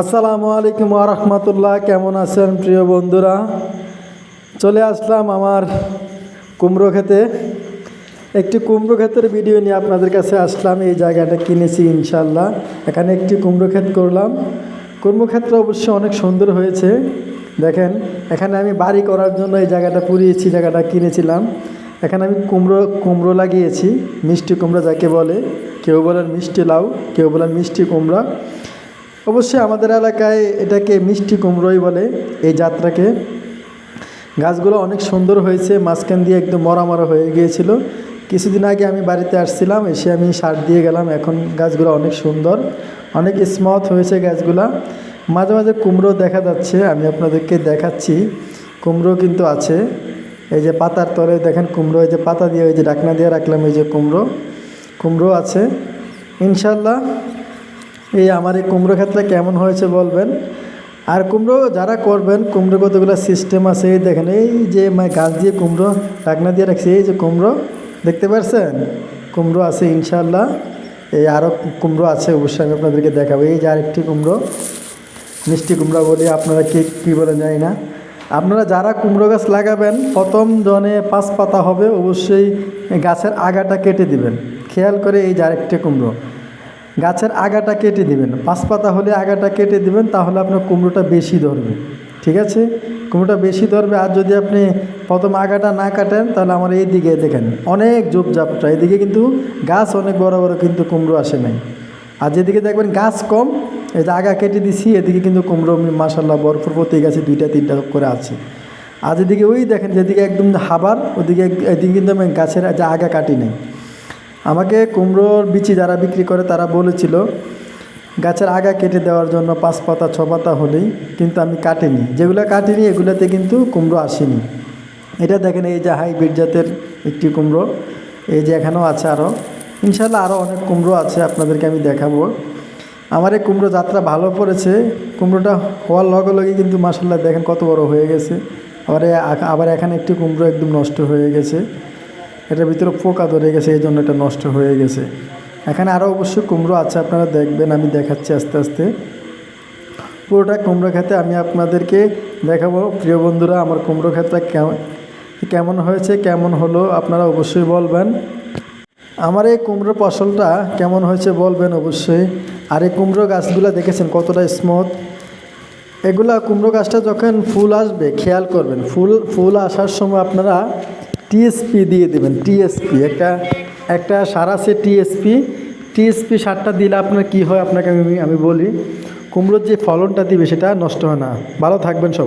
আসসালামু আলাইকুম রহমতুল্লাহ। কেমন আছেন প্রিয় বন্ধুরা? চলে আসলাম আমার কুমড়ো খেতে। একটি কুমড়ো ক্ষেতের ভিডিও নিয়ে আপনাদের কাছে আসলাম, এই জায়গাটা কিনেছি ইনশাল্লাহ এখানে একটি কুমড়ো ক্ষেত করলাম। কুমড়ো ক্ষেতটা অবশ্যই অনেক সুন্দর হয়েছে। দেখেন, এখানে আমি বাড়ি করার জন্য এই জায়গাটা পুড়িয়েছি, জায়গাটা কিনেছিলাম। এখানে আমি কুমড়ো কুমড়ো লাগিয়েছি, মিষ্টি কুমড়ো যাকে বলে। কেউ বলেন মিষ্টি লাউ, কেউ বলেন মিষ্টি কুমড়া। অবশ্যই আমাদের এলাকায় এটাকে মিষ্টি কুমড়োই বলে, এই যাত্রাকে। গাছগুলো অনেক সুন্দর হয়েছে, মাঝখান দিয়ে একদম মরা হয়ে গিয়েছিল। কিছুদিন আগে আমি বাড়িতে আসছিলাম, এসে আমি সার দিয়ে গেলাম, এখন গাছগুলো অনেক সুন্দর, অনেক স্মথ হয়েছে গাছগুলা। মাঝে মাঝে কুমড়ো দেখা যাচ্ছে, আমি আপনাদেরকে দেখাচ্ছি। কুমড়ো কিন্তু আছে, এই যে পাতার তলে দেখেন কুমড়ো, এই যে পাতা দিয়ে ওই যে ডাকনা দিয়ে রাখলাম, এই যে কুমড়ো। কুমড়ো আছে ইনশাল্লাহ এই আমার এই কুমড়ো ক্ষেত্রে কেমন হয়েছে বলবেন? আর কুমড়ো যারা করবেন, কুমড়ো কতগুলো সিস্টেম আছে, এই দেখেন, এই যে গাছ দিয়ে কুমড়ো ডাকনা দিয়ে রাখছি, এই যে কুমড়ো, দেখতে পারছেন? কুমড়ো আছে ইনশাল্লাহ এই আরও কুমড়ো আছে, অবশ্যই আমি আপনাদেরকে দেখাবো। এই যে আরেকটি কুমড়ো, মিষ্টি কুমড়া বলি, আপনারা কে, কী বলে জানি না। আপনারা যারা কুমড়ো গাছ লাগাবেন, প্রথম জনে পাঁচ পাতা হবে, অবশ্যই গাছের আগাটা কেটে দিবেন। খেয়াল করে এই যে আরেকটি কুমড়ো। গাছের আগাটা কেটে দিবেন। পাঁচ পাতা হলে আগাটা কেটে দিবেন, তাহলে আপনার কুমড়োটা বেশি ধরবে। ঠিক আছে? কুমড়োটা বেশি ধরবে, আর যদি আপনি প্রথম আগাটা না কাটেন, তাহলে আমার এই দিকে দেখেন, অনেক ঝোপঝাপটা। এদিকে কিন্তু গাছ অনেক বড় বড়, কিন্তু কুমড়ো আসে নাই। আর যেদিকে দেখবেন গাছ কম, এই যে আগা কেটে দিছি, এদিকে কিন্তু কুমড়ো মাসাল্লাহ ভরপুর প্রতি গাছে দুইটা, তিনটা করে আছে। আর যেদিকে ওই দেখেন, যেদিকে একদম হাবার, ওদিকে এদিকে কিন্তু আমি গাছের যে আগা কাটি নেই। আমাকে কুমড়োর বিচি যারা বিক্রি করে তারা বলেছিল, গাছের আগা কেটে দেওয়ার জন্য পাঁচ পাতা, ছ পাতা হলেই কিন্তু আমি কাটিনি। যেগুলো কাটিনি, এগুলোতে কিন্তু কুমড়ো আসেনি। এটা দেখেন এই যে হাইব্রিড জাতের একটি কুমড়ো, এই যে এখানেও আছে আরও। ইনশাল্লাহ আরও অনেক কুমড়ো আছে আপনাদেরকে আমি দেখাবো। আমার এই কুমড়ো যাত্রা ভালো পড়েছে। কুমড়োটা হওয়ার লগে লগে কিন্তু মাসাল্লাহ দেখেন কত বড় হয়ে গেছে। আবার আবার এখানে একটি কুমড়ো একদম নষ্ট হয়ে গেছে। এটার ভিতরে পোকা ধরে গেছে, এই জন্য এটা নষ্ট হয়ে গেছে। এখানে আরও অবশ্যই কুমড়ো আছে, আপনারা দেখবেন, আমি দেখাচ্ছি আস্তে আস্তে। পুরোটা কুমড়ো খেতে আমি আপনাদেরকে দেখাবো। প্রিয় বন্ধুরা, আমার কুমড়ো কেমন কেমন হয়েছে, কেমন হলো, আপনারা অবশ্যই বলবেন। আমার এই কুমড়ো ফসলটা কেমন হয়েছে বলবেন অবশ্যই। আর এই কুমড়ো গাছগুলো দেখেছেন কতটা স্মুথ এগুলা কুমড়ো গাছটা যখন ফুল আসবে, খেয়াল করবেন, ফুল ফুল আসার সময় আপনারা টিএসপি দিয়ে দেবেন টিএসপি একটা একটা সার আছে টিএসপি টিএসপি সারটা দিলে আপনার কি হয়? আপনাকে আমি আমি বলি, কুমড়োর যে ফলনটা দিবে সেটা নষ্ট হয় না। ভালো থাকবেন সবাই।